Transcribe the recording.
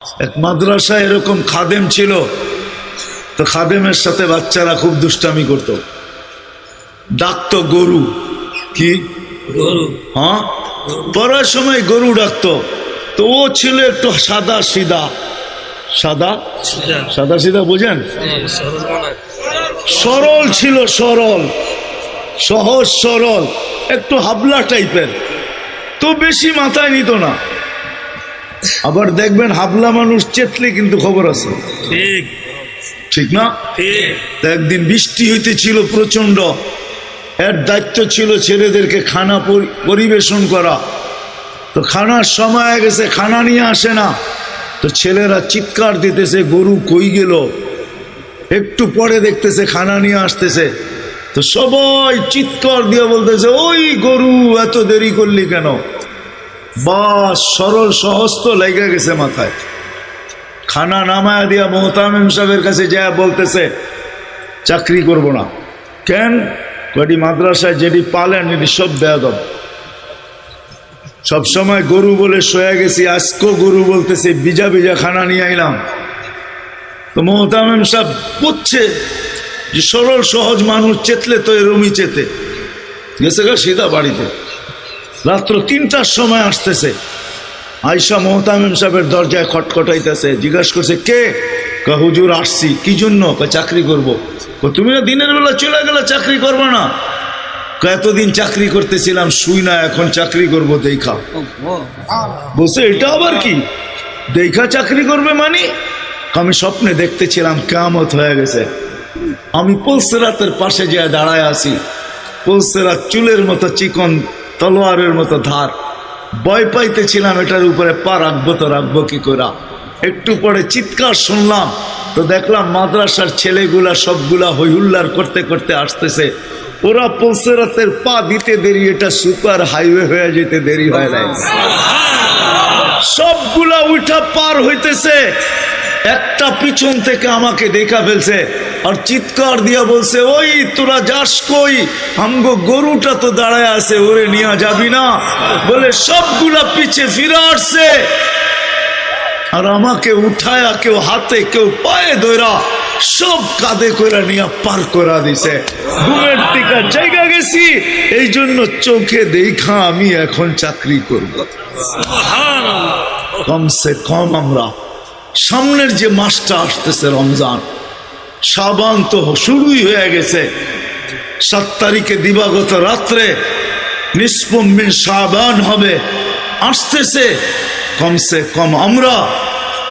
এক মাদ্রাসায় এরকম খাদেম ছিল তো খাদেমের সাথে বাচ্চারা খুব দুষ্টামি করত। ডাকতো গরু। কি? হ্যাঁ? পড়ার সময় গরু ডাকতো। তো ও ছিল একটু সাদা সিধা সাদা? সাদা। সিধা বোঝেন? হ্যাঁ, সরল সরল ছিল সরল। সহজ সরল। একটু হাবলা টাইপের। তো বেশি মাথায় নিত না। আবার দেখবেন হাবলা মানুষ চেতলে কিন্তু খবর আছে। ঠিক। ঠিক না? একদিন বৃষ্টি হইতেছিল প্রচণ্ড এর দায়িত্ব ছিল ছেলেদেরকে খানা পরিবেশন করা। তো খানার সময় গেছে খানা নিয়ে আসে না। তো ছেলেরা চিৎকার দিতেছে গরু কই গেল? একটু পরে দেখতেছে খানা নিয়ে আসতেছে। তো সবাই চিৎকার দিয়ে বলতেছে ওই গরু এত দেরি করলি কেন? বাস সরল সহজ তো লেগে গেছে মাথায়। খানা নামায়া দিয়া মোহতামিম সাহেবের কাছে যায় বলতেছে, চাকরি করব না। কেন? কটি মাদ্রাসায় যেটি পালেন, এটি সব দেয়া দব সবসময় গরু বলে শোয়া গেছি আজকেও গরু বলতেছে বিজা বিজা খানা নিয়ে আইলাম। তো মোহতামিম সাহেব বুঝছে যে সরল সহজ মানুষ চেতলে তো এরমই চেতে। গেছে গা সিধা বাড়িতে। রাত্র তিনটার সময় আসতেছে। আয়সা মোহতামিম সাহেবের দরজায় খটখটাইতেছে, জিজ্ঞাসা করছে, কে? হুজুর আসছি, কি জন্য? চাকরি করব। তুমি না দিনের বেলা চলে গেলে চাকরি করবে না? এতদিন চাকরি করতেছিলাম, শুই না, এখন চাকরি করব, দেখা। বসে এটা আবার কি? দেখা চাকরি করবে মানে? আমি স্বপ্নে দেখতেছিলাম কেমত হয়ে গেছে। আমি পলসেরাতের পাশে যে দাঁড়ায় আছি। পলসেরাত চুলের মতো চিকন তলোয়ারের মতো ধার। ভয় পাইতেছিলাম এটার উপরে পা রাখব তো রাখব কি করা একটু পরে চিৎকার শুনলাম তো দেখলাম মাদ্রাসার ছেলেগুলা সবগুলা হইহুল্লার করতে করতে আসতেছে। ওরা পলসেরাতের পা দিতে দেরি এটা সুপার হাইওয়ে হয়ে যেতে দেরি হয় নাই। সবগুলা উঠা পার হইতেছে একটা পিছন থেকে আমাকে দেখা ফেলছে আর চিৎকার দিয়া বলছে ওই তোরা যাস কই? আমগো গরুটা তো দাঁড়ায় আছে ওরে নিয়ে যাবি না? বলে সবগুলা পিছে ফিরে আসছে। আর আমাকে উঠায়া কেউ হাতে কেউ পায়ে ধরা সব কাঁধে করে নিয়ে পার করা দিছে। ঘুমের টিকা জায়গা গেছি এই জন্য চোখে দেখা আমি এখন চাকরি করব। কমসে কম আমরা সামনের যে মাসটা আসতেছে রমজান সাবান তো শুরুই হয়ে গেছে। সাত তারিখে দিবাগত রাত্রে নিষ্পম্বিন সাবান হবে। আসতেছে, কমসে কম আমরা